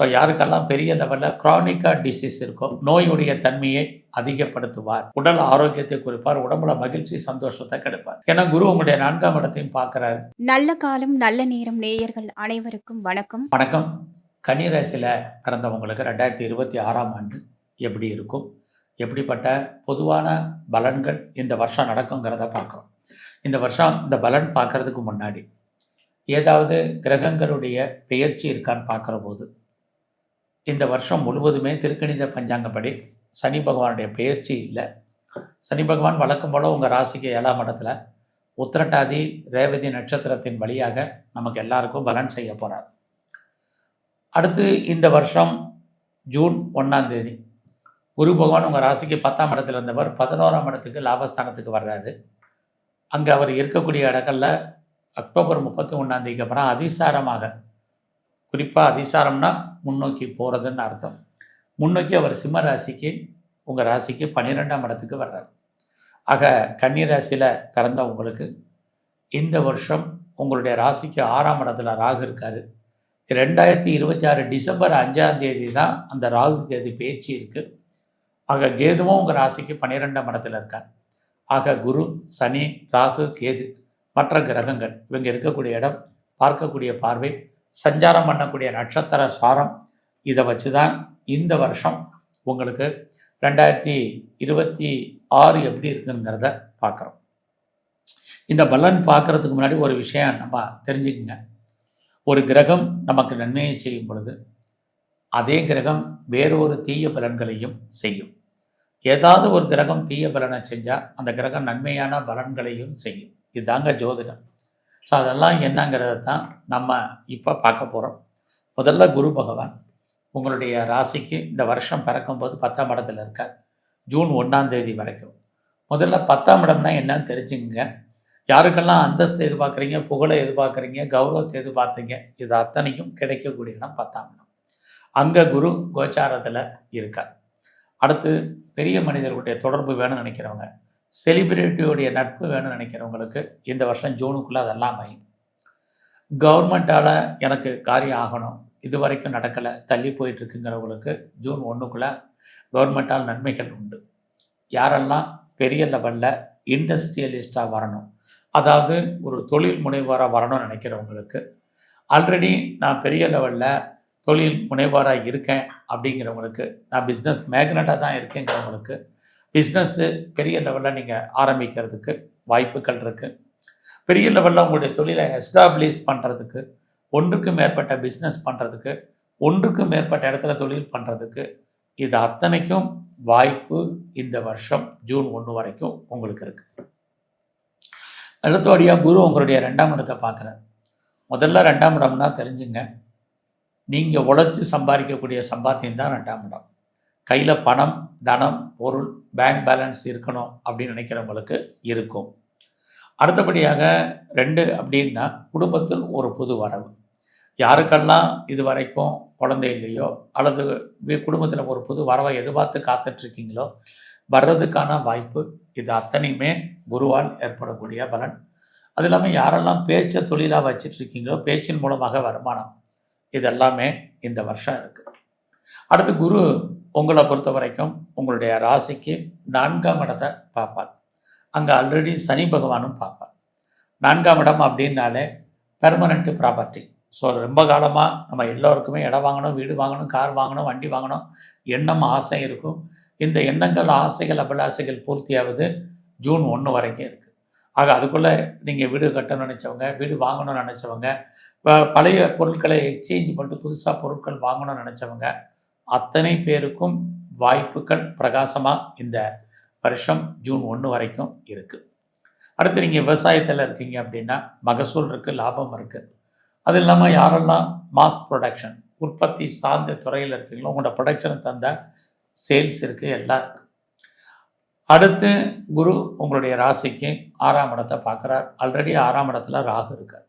So யாருக்கெல்லாம் பெரிய லெவலில் க்ரானிக்கா டிசீஸ் இருக்கோ நோயுடைய தன்மையை அதிகப்படுத்துவார். உடல் ஆரோக்கியத்தை குறிப்பார். உடம்புல மகிழ்ச்சி சந்தோஷத்தை கிடைப்பார். ஏன்னா குரு உங்களுடைய நான்காம் இடத்தையும் பார்க்குறாரு. நல்ல காலம் நல்ல நேரம் நேயர்கள் அனைவருக்கும் வணக்கம். வணக்கம். கன்னிராசியில் பிறந்தவங்களுக்கு ரெண்டாயிரத்தி இருபத்தி ஆறாம் ஆண்டு எப்படி இருக்கும்? எப்படிப்பட்ட பொதுவான பலன்கள் இந்த வருஷம் நடக்குங்கிறத பார்க்குறோம். இந்த வருஷம் இந்த பலன் பார்க்கறதுக்கு முன்னாடி ஏதாவது கிரகங்களுடைய பெயர்ச்சி இருக்கான்னு பார்க்குற போது இந்த வருஷம் முழுவதுமே திருக்கணித பஞ்சாங்கப்படி சனி பகவானுடைய பெயர்ச்சி இல்லை. சனி பகவான் வழக்கம் போல் உங்கள் ராசிக்கு ஏழாம் இடத்துல உத்திரட்டாதி ரேவதி நட்சத்திரத்தின் வழியாக நமக்கு எல்லாருக்கும் பலன் செய்ய போகிறார் அடுத்து இந்த வருஷம் ஜூன் ஒன்றாம் தேதி குரு பகவான் உங்கள் ராசிக்கு பத்தாம் இடத்துல இருந்தவர் பதினோராம் இடத்துக்கு லாபஸ்தானத்துக்கு வர்றாரு. அங்கே அவர் இருக்கக்கூடிய இடங்களில் அக்டோபர் முப்பத்தி ஒன்றாம் தேதிக்கு அப்புறம் அதிசாரமாக குறிப்பாக அதிசாரம்னா முன்னோக்கி போகிறதுன்னு அர்த்தம். முன்னோக்கி அவர் சிம்ம ராசிக்கு உங்கள் ராசிக்கு பன்னிரெண்டாம் இடத்துக்கு வர்றார். ஆக கன்னி ராசியில் பிறந்த உங்களுக்கு இந்த வருஷம் உங்களுடைய ராசிக்கு ஆறாம் இடத்துல ராகு இருக்கார். ரெண்டாயிரத்தி இருபத்தி ஆறு டிசம்பர் அஞ்சாம் தேதி தான் அந்த ராகு கேது பேச்சு இருக்குது ஆக கேதுவும் உங்கள் ராசிக்கு பன்னிரெண்டாம் இடத்துல இருக்கார். ஆக குரு சனி ராகு கேது மற்ற கிரகங்கள் இவங்க இருக்கக்கூடிய இடம் பார்க்கக்கூடிய பார்வை சஞ்சாரம் பண்ணக்கூடிய நட்சத்திர சாரம் இதை வச்சு தான் இந்த வருஷம் உங்களுக்கு ரெண்டாயிரத்தி இருபத்தி ஆறு எப்படி இருக்குங்கிறத பார்க்குறோம். இந்த பலன் பார்க்கறதுக்கு முன்னாடி ஒரு விஷயம் நம்ம தெரிஞ்சுக்கங்க. ஒரு கிரகம் நமக்கு நன்மையை செய்யும் பொழுது அதே கிரகம் வேறொரு தீய பலன்களையும் செய்யும். ஏதாவது ஒரு கிரகம் தீய பலனை செஞ்சால் அந்த கிரகம் நன்மையான பலன்களையும் செய்யும். இதுதாங்க ஜோதிடம். ஸோ அதெல்லாம் என்னங்கிறத தான் நம்ம இப்போ பார்க்க போகிறோம் முதல்ல குரு பகவான் உங்களுடைய ராசிக்கு இந்த வருஷம் பிறக்கும்போது பத்தாம் இடத்துல இருக்கார். ஜூன் ஒன்றாம் தேதி வரைக்கும். முதல்ல பத்தாம் இடம்னா என்னன்னு தெரிஞ்சுங்க யாருக்கெல்லாம் அந்தஸ்து எதிர்பார்க்குறீங்க புகழை எதிர்பார்க்குறீங்க கௌரவத்தை எதிர்பார்த்தீங்க இது அத்தனைக்கும் கிடைக்கக்கூடிய இடம் பத்தாம் இடம். அங்கே குரு கோச்சாரத்தில் இருக்கார். அடுத்து பெரிய மனிதர்களுடைய தொடர்பு வேணும்னு நினைக்கிறவங்க செலிபிரிட்டியோடைய நட்பு வேணும்னு நினைக்கிறவங்களுக்கு இந்த வருஷம் ஜூனுக்குள்ளே அதெல்லாம் அமையும் கவர்மெண்ட்டால் எனக்கு காரியம் ஆகணும். இது வரைக்கும் நடக்கலை. தள்ளி போயிட்டுருக்குங்கிறவங்களுக்கு ஜூன் ஒன்றுக்குள்ளே கவர்மெண்ட்டால் நன்மைகள் உண்டு. யாரெல்லாம் பெரிய லெவலில் இண்டஸ்ட்ரியலிஸ்ட்டாக வரணும். அதாவது ஒரு தொழில் முனைவோராக வரணும்னு நினைக்கிறவங்களுக்கு ஆல்ரெடி நான் பெரிய லெவலில் தொழில் முனைவோராக இருக்கேன் அப்படிங்கிறவங்களுக்கு நான் பிஸ்னஸ் மேக்னட்டாக தான் இருக்கேங்கிறவங்களுக்கு பிஸ்னஸ்ஸு பெரிய லெவலில் நீங்கள் ஆரம்பிக்கிறதுக்கு வாய்ப்புகள் இருக்குது பெரிய லெவலில் உங்களுடைய தொழிலை எஸ்டாப்ளிஷ் பண்ணுறதுக்கு ஒன்றுக்கு மேற்பட்ட பிஸ்னஸ் பண்ணுறதுக்கு ஒன்றுக்கு மேற்பட்ட இடத்துல தொழில் பண்ணுறதுக்கு இது அத்தனைக்கும் வாய்ப்பு இந்த வருஷம் ஜூன் ஒன்று வரைக்கும் உங்களுக்கு இருக்குது அடுத்தபடியாக குரு உங்களுடைய ரெண்டாம் இடத்தை பார்க்குறார். முதல்ல ரெண்டாம் இடம்னா தெரிஞ்சுங்க. நீங்கள் உழைச்சி சம்பாதிக்கக்கூடிய சம்பாத்தியம் தான் ரெண்டாம் இடம். கையில் பணம் தனம் பொருள் பேங்க் பேலன்ஸ் இருக்கணும் அப்படின்னு நினைக்கிறவங்களுக்கு இருக்கும். அடுத்தபடியாக ரெண்டு அப்படின்னா குடும்பத்தில் ஒரு புது வரவு. யாருக்கெல்லாம் இது வரைக்கும் குழந்தை இல்லையோ அல்லது குடும்பத்தில் ஒரு புது வரவை எதிர்பார்த்து காத்துட்ருக்கீங்களோ வர்றதுக்கான வாய்ப்பு இது அத்தனையுமே குருவால் ஏற்படக்கூடிய பலன். அது இல்லாமல் யாரெல்லாம் பேச்சை தொழிலாக வச்சிட்ருக்கீங்களோ பேச்சின் மூலமாக வருமானம். இது எல்லாமே இந்த வருஷம் இருக்குது அடுத்து குரு உங்களை பொறுத்த வரைக்கும் உங்களுடைய ராசிக்கு நான்காம் இடத்தை பார்ப்பார். அங்கே ஆல்ரெடி சனி பகவானும் பார்ப்பார். நான்காம் இடம் அப்படின்னாலே பெர்மனண்ட்டு ப்ராப்பர்ட்டி ஸோ ரொம்ப காலமாக நம்ம எல்லோருக்குமே இடம் வாங்கணும் வீடு வாங்கணும் கார் வாங்கணும் வண்டி வாங்கணும் எண்ணம் ஆசை இருக்கும். இந்த எண்ணங்கள் ஆசைகள் அபிலாசைகள் பூர்த்தியாவது ஜூன் ஒன்று வரைக்கும் இருக்குது ஆக அதுக்குள்ளே நீங்கள் வீடு கட்டணும்னு நினச்சவங்க வீடு வாங்கணும்னு நினச்சவங்க ப- பழைய பொருட்களை எக்ஸ்சேஞ்ச் பண்ணிட்டு புதுசாக பொருட்கள் வாங்கணும்னு நினச்சவங்க அத்தனை பேருக்கும் வாய்ப்புகள் பிரகாசமாக இந்த வருஷம் ஜூன் ஒன்று வரைக்கும் இருக்குது அடுத்து நீங்கள் விவசாயத்தில் இருக்கீங்க அப்படின்னா மகசூல் இருக்குது லாபம் இருக்குது அது இல்லாமல் யாரெல்லாம் மாஸ் ப்ரொடக்ஷன் உற்பத்தி சார்ந்த துறையில் இருக்கீங்களோ உங்களோட ப்ரொடக்ஷனை தந்த சேல்ஸ் இருக்குது எல்லாம் இருக்குது அடுத்து குரு உங்களுடைய ராசிக்கு ஆறாம் இடத்தை பார்க்குறார். ஆல்ரெடி ஆறாம் இடத்துல ராகு இருக்கார்.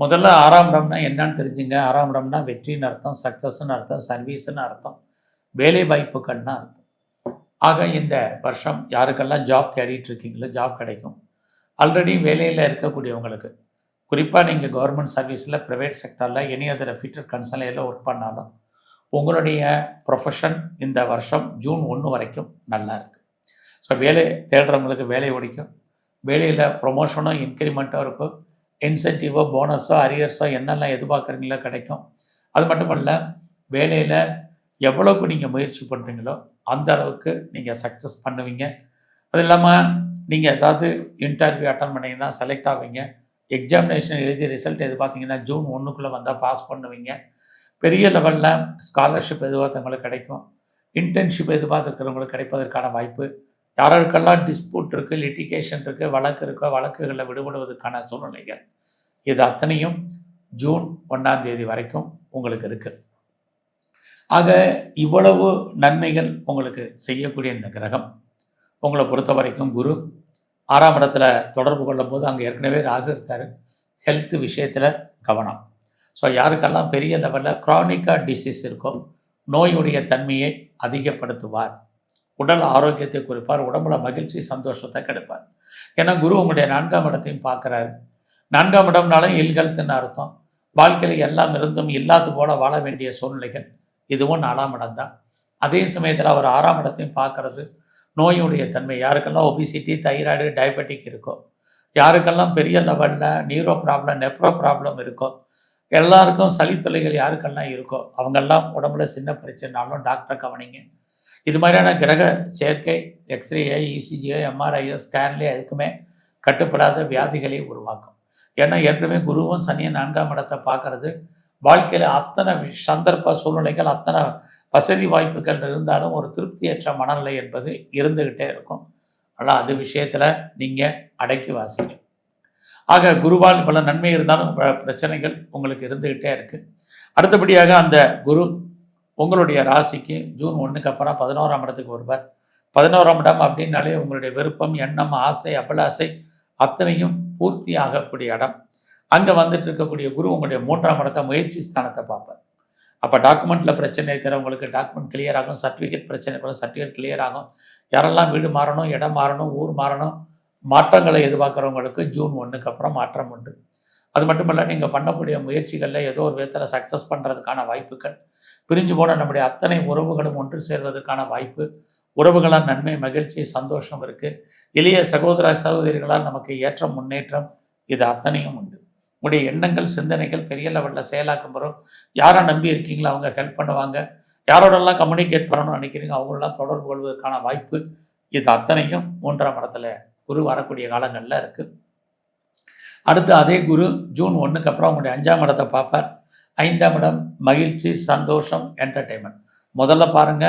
முதல்ல ஆறாம் இடம்னா என்னன்னு தெரிஞ்சுங்க. ஆறாம் இடம்னா வெற்றின்னு அர்த்தம் சக்ஸஸ்ன்னு அர்த்தம் சர்வீஸ்னு அர்த்தம் வேலை வாய்ப்புகள்னு அர்த்தம். ஆக இந்த வருஷம் யாருக்கெல்லாம் ஜாப் தேடிட்டு இருக்கீங்களோ ஜாப் கிடைக்கும். ஆல்ரெடி வேலையில் இருக்கக்கூடியவங்களுக்கு குறிப்பாக நீங்கள் கவர்மெண்ட் சர்வீஸில் ப்ரைவேட் செக்டரில் எனி அதர் ஃபிட்டர் கன்சலையில் ஒர்க் பண்ணாலும் உங்களுடைய ப்ரொஃபஷன் இந்த வருஷம் ஜூன் ஒன்று வரைக்கும் நல்லா இருக்குது ஸோ வேலை தேடுறவங்களுக்கு வேலை ஒடிக்கும் வேலையில் ப்ரொமோஷனும் இன்க்ரிமெண்ட்டும் இருக்கும். இன்சென்டிவோ போனஸோ அரியர்ஸோ என்னெல்லாம் எதிர்பார்க்குறீங்களோ கிடைக்கும். அது மட்டும் இல்ல வேலையில் எவ்வளோக்கு நீங்கள் முயற்சி பண்ணுறீங்களோ அந்த அளவுக்கு நீங்கள் சக்ஸஸ் பண்ணுவீங்க. அது இல்லாமல் நீங்கள் ஏதாவது இன்டர்வியூ அட்டன் பண்ணீங்கன்னா செலக்ட் ஆவீங்க. எக்ஸாமினேஷன் எழுதி ரிசல்ட் எது பார்த்தீங்கன்னா ஜூன் ஒன்றுக்குள்ளே வந்தால் பாஸ் பண்ணுவீங்க. பெரிய லெவலில் ஸ்காலர்ஷிப் எதிர்பார்த்தவங்களுக்கு கிடைக்கும். இன்டர்ன்ஷிப் எதிர்பார்த்துருக்கிறவங்களுக்கு கிடைப்பதற்கான வாய்ப்பு யாருக்கெல்லாம் டிஸ்பியூட் இருக்குது லிட்டிகேஷன் இருக்குது வழக்கு இருக்கோ வழக்குகளில் விடுபடுவதற்கான சூழ்நிலைகள் இது அத்தனையும் ஜூன் ஒன்றாம் தேதி வரைக்கும் உங்களுக்கு இருக்குது ஆக இவ்வளவு நன்மைகள் உங்களுக்கு செய்யக்கூடிய இந்த கிரகம். உங்களை பொறுத்த வரைக்கும் குரு ஆறாம் இடத்துல தொடர்பு கொள்ளும் போது அங்கே ஏற்கனவே ராகு இருக்கார். ஹெல்த் விஷயத்தில் கவனம். ஸோ யாருக்கெல்லாம் பெரிய லெவலில் க்ரானிக்காக டிசீஸ் இருக்கோ நோயுடைய தன்மையை அதிகப்படுத்துவார். உடல் ஆரோக்கியத்தை குறிப்பார் உடம்புல மகிழ்ச்சி சந்தோஷத்தை கிடைப்பார். ஏன்னா குரு உங்களுடைய நான்காம் இடத்தையும் பார்க்குறாரு. நான்காம் இடம்னாலும் இல்கல்த்துன்னு அர்த்தம். வாழ்க்கையில் எல்லாம் இருந்தும் இல்லாது போல வாழ வேண்டிய சூழ்நிலைகள் இதுவும் நாலாம் இடம் தான் அதே சமயத்தில் அவர் ஆறாம் இடத்தையும் பார்க்கறது நோயுடைய தன்மை. யாருக்கெல்லாம் ஒபிசிட்டி தைராய்டு டயபெட்டிக் இருக்கோ யாருக்கெல்லாம் பெரிய லெவலில் நீரோ ப்ராப்ளம் நெப்ரோ ப்ராப்ளம் இருக்கோ எல்லாருக்கும் சளி தொல்லைகள் யாருக்கெல்லாம் இருக்கோ அவங்கெல்லாம் உடம்புல சின்ன பிரச்சனைனாலும் டாக்டரை கவனிங்க. இது மாதிரியான கிரக சேர்க்கை எக்ஸ்ரேயோ இசிஜியோ எம்ஆர்ஐயோ ஸ்கேன்லேயோ எதுக்குமே கட்டுப்படாத வியாதிகளை உருவாக்கும். ஏன்னா ஏற்கனவே குருவும் சனியும் நான்காம் இடத்தை பார்க்கறது. வாழ்க்கையில் அத்தனை சந்தர்ப்ப சூழ்நிலைகள் அத்தனை வசதி வாய்ப்புகள் இருந்தாலும் ஒரு திருப்தியற்ற மனநிலை என்பது இருந்துக்கிட்டே இருக்கும். ஆனால் அது விஷயத்தில் நீங்கள் அடக்கி வாசிங்க. ஆக குருவால் பல நன்மை இருந்தாலும் ப- பிரச்சனைகள் உங்களுக்கு இருந்துக்கிட்டே இருக்குது அடுத்தபடியாக அந்த குரு உங்களுடைய ராசிக்கு ஜூன் ஒன்றுக்கு அப்புறம் பதினோராம் இடத்துக்கு வருவார். பதினோராம் இடம் அப்படின்னாலே உங்களுடைய விருப்பம் எண்ணம் ஆசை அபிலாசை அத்தனையும் பூர்த்தி ஆகக்கூடிய இடம். அங்கே வந்துட்டு இருக்கக்கூடிய குரு உங்களுடைய மூன்றாம் இடத்தை முயற்சி ஸ்தானத்தை பார்ப்பார். அப்போ டாக்குமெண்ட்டில் பிரச்சனை இருக்கிறவங்களுக்கு டாக்குமெண்ட் கிளியர் ஆகும். சர்டிஃபிகேட் பிரச்சனை கூட சர்டிஃபிகேட் கிளியர் ஆகும். யாரெல்லாம் வீடு மாறணும் இடம் மாறணும் ஊர் மாறணும் மாற்றங்களை எதிர்பார்க்குறவங்களுக்கு ஜூன் ஒன்றுக்கு அப்புறம் மாற்றம் உண்டு. அது மட்டும் இல்லை நீங்கள் பண்ணக்கூடிய முயற்சிகளில் ஏதோ ஒரு விதத்தில் சக்ஸஸ் பண்ணுறதுக்கான வாய்ப்புகள் பிரிஞ்சு போன நம்முடைய அத்தனை உறவுகளும் ஒன்று சேர்வதற்கான வாய்ப்பு உறவுகளால் நன்மை மகிழ்ச்சி சந்தோஷம் இருக்குது இளைய சகோதர சகோதரிகளால் நமக்கு ஏற்ற முன்னேற்றம் இது அத்தனையும் உண்டு. உங்களுடைய எண்ணங்கள் சிந்தனைகள் பெரிய லெவலில் செயலாக்கும் வரும் யாரை நம்பி இருக்கீங்களோ அவங்க ஹெல்ப் பண்ணுவாங்க. யாரோடெல்லாம் கம்யூனிகேட் பண்ணணும்னு நினைக்கிறீங்க அவங்களெல்லாம் தொடர்பு கொள்வதற்கான வாய்ப்பு இது அத்தனையும் மூன்றாம் இடத்துல குரு வரக்கூடிய காலங்களில் இருக்குது அடுத்து அதே குரு ஜூன் ஒன்றுக்கு அப்புறம் உங்களுடைய அஞ்சாம் இடத்தை பார்ப்பார். ஐந்தாம் இடம் மகிழ்ச்சி சந்தோஷம் என்டர்டெயின்மெண்ட் முதல்ல பாருங்க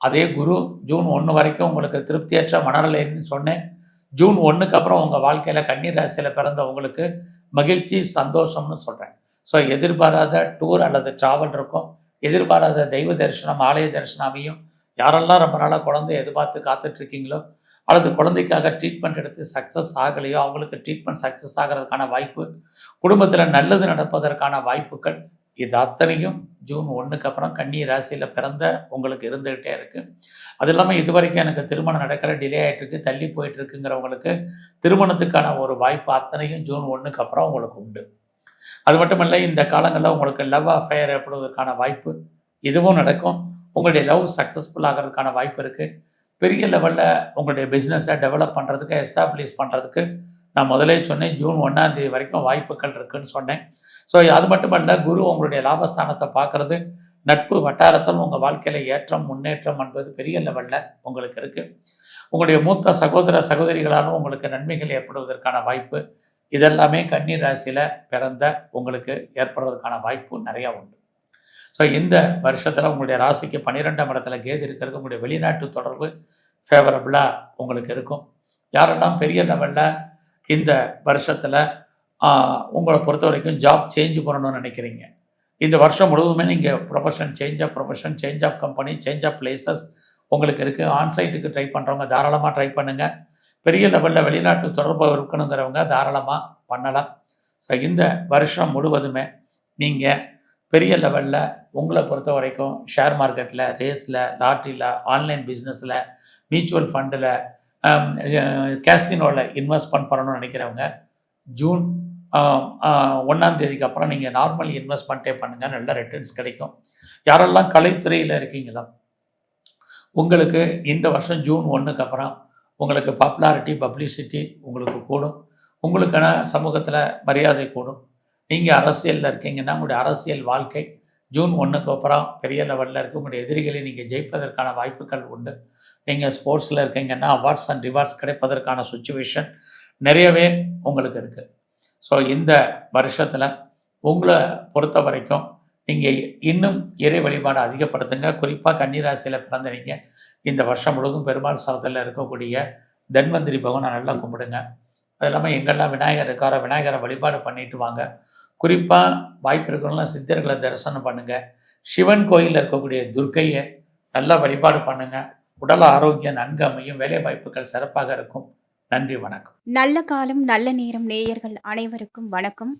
அதே குரு ஜூன் ஒன்று வரைக்கும் உங்களுக்கு திருப்தியற்ற மனநிலைன்னு சொன்னேன். ஜூன் ஒன்றுக்கு அப்புறம் உங்கள் வாழ்க்கையில் கண்ணீர் ராசியில் பிறந்த உங்களுக்கு மகிழ்ச்சி சந்தோஷம்னு சொல்கிறேன் ஸோ எதிர்பாராத டூர் அல்லது ட்ராவல் இருக்கும். எதிர்பாராத தெய்வ தரிசனம் ஆலய தரிசனமையும் யாரெல்லாம் ரொம்ப நாளாக குழந்தை எதிர்பார்த்து காத்துட்டு இருக்கீங்களோ அல்லது குழந்தைக்காக ட்ரீட்மெண்ட் எடுத்து சக்ஸஸ் ஆகலையோ அவங்களுக்கு ட்ரீட்மெண்ட் சக்ஸஸ் ஆகிறதுக்கான வாய்ப்பு குடும்பத்தில் நல்லது நடப்பதற்கான வாய்ப்புகள் இது அத்தனையும் ஜூன் ஒன்றுக்கு அப்புறம் கன்னி ராசியில் பிறந்த உங்களுக்கு இருந்துகிட்டே இருக்குது அது இல்லாமல் இது வரைக்கும் எனக்கு திருமணம் நடக்கிற டிலே ஆகிட்டு இருக்கு தள்ளி போயிட்டு இருக்குங்கிறவங்களுக்கு திருமணத்துக்கான ஒரு வாய்ப்பு அத்தனையும் ஜூன் ஒன்றுக்கு அப்புறம் உங்களுக்கு உண்டு. அது மட்டும் இல்லை இந்த காலங்களில் உங்களுக்கு லவ் அஃபேர் ஏற்படுவதற்கான வாய்ப்பு இதுவும் நடக்கும். உங்களுடைய லவ் சக்ஸஸ்ஃபுல் ஆகிறதுக்கான வாய்ப்பு இருக்குது பெரிய லெவலில் உங்களுடைய பிஸ்னஸை டெவலப் பண்ணுறதுக்கு எஸ்டாப்ளிஷ் பண்ணுறதுக்கு நான் முதலே சொன்னேன் ஜூன் ஒன்றாந்தேதி வரைக்கும் வாய்ப்புகள் இருக்குதுன்னு சொன்னேன். ஸோ அது மட்டுமல்ல குரு உங்களுடைய லாபஸ்தானத்தை பார்க்குறது நட்பு வட்டாரத்தில் உங்கள் வாழ்க்கையில் ஏற்றம் முன்னேற்றம் என்பது பெரிய லெவலில் உங்களுக்கு இருக்குது உங்களுடைய மூத்த சகோதர சகோதரிகளாலும் உங்களுக்கு நன்மைகள் ஏற்படுவதற்கான வாய்ப்பு இதெல்லாமே கன்னி ராசியில் பிறந்த உங்களுக்கு ஏற்படுறதுக்கான வாய்ப்பு நிறையா உண்டு. ஸோ இந்த வருஷத்தில் உங்களுடைய ராசிக்கு பன்னிரெண்டாம் இடத்துல கேது இருக்கிறது உங்களுடைய வெளிநாட்டு தொடர்பு ஃபேவரபுளாக உங்களுக்கு இருக்கும். யாரெல்லாம் பெரிய லெவலில் இந்த வருஷத்தில் உங்களை பொறுத்த வரைக்கும் ஜாப் சேஞ்ச் பண்ணணும்னு நினைக்கிறீங்க. இந்த வருஷம் முழுவதுமே நீங்கள் profession change of profession change of company change of places உங்களுக்கு இருக்குது ஆன்சைட்டுக்கு ட்ரை பண்ணுறவங்க தாராளமாக ட்ரை பண்ணுங்கள் பெரிய லெவலில் வெளிநாட்டு தொடர்பு இருக்கணுங்கிறவங்க தாராளமாக பண்ணலாம். ஸோ இந்த வருஷம் முழுவதுமே நீங்கள் பெரிய லெவலில் உங்களை பொறுத்த வரைக்கும் ஷேர் மார்க்கெட்டில் ரேஸில் லாட்ரியில் ஆன்லைன் பிஸ்னஸில் மியூச்சுவல் ஃபண்டில் கேசினோவில் இன்வெஸ்ட்மெண்ட் பண்ணணும்னு நினைக்கிறவங்க ஜூன் ஒன்றாம் தேதிக்கு அப்புறம் நீங்கள் நார்மல் இன்வெஸ்ட்மெண்ட்டே பண்ணுங்கள் நல்ல ரிட்டர்ன்ஸ் கிடைக்கும். யாரெல்லாம் கலைத்துறையில் இருக்கீங்களோ உங்களுக்கு இந்த வருஷம் ஜூன் ஒன்றுக்கு அப்புறம் உங்களுக்கு பாப்புலாரிட்டி பப்ளிசிட்டி உங்களுக்கு கூடும். உங்களுக்கான சமூகத்தில் மரியாதை கூடும். நீங்கள் அரசியலில் இருக்கீங்கன்னா உங்களுடைய அரசியல் வாழ்க்கை ஜூன் ஒன்றுக்கு அப்புறம் பெரிய லெவலில் இருக்க. உங்களுடைய எதிரிகளை நீங்கள் ஜெயிப்பதற்கான வாய்ப்புகள் உண்டு. நீங்கள் ஸ்போர்ட்ஸில் இருக்கீங்கன்னா அவார்ட்ஸ் அண்ட் ரிவார்ட்ஸ் கிடைப்பதற்கான சுச்சுவேஷன் நிறையவே உங்களுக்கு இருக்குது ஸோ இந்த வருஷத்தில் உங்களை பொறுத்த வரைக்கும் நீங்கள் இன்னும் இறை வழிபாடு அதிகப்படுத்துங்க. குறிப்பாக கன்னிராசியில் பிறந்தவங்க இந்த வருஷம் முழுவதும் பெருமாள் சரத்தில் இருக்கக்கூடிய தன்வந்திரி பகவானை நல்லா கும்பிடுங்க. அது இல்லாமல் எங்கெல்லாம் விநாயகர் இருக்காரோ விநாயகரை வழிபாடு பண்ணிட்டு வாங்க. குறிப்பாக வாய்ப்பு இருக்கிறவங்களாம் சித்தர்களை தரிசனம் பண்ணுங்கள் சிவன் கோயிலில் இருக்கக்கூடிய துர்க்கையை நல்லா வழிபாடு பண்ணுங்கள் உடல் ஆரோக்கியம் நன்கு அமையும். வேலை வாய்ப்புகள் சிறப்பாக இருக்கும். நன்றி வணக்கம். நல்ல காலம் நல்ல நேரம் நேயர்கள் அனைவருக்கும் வணக்கம்.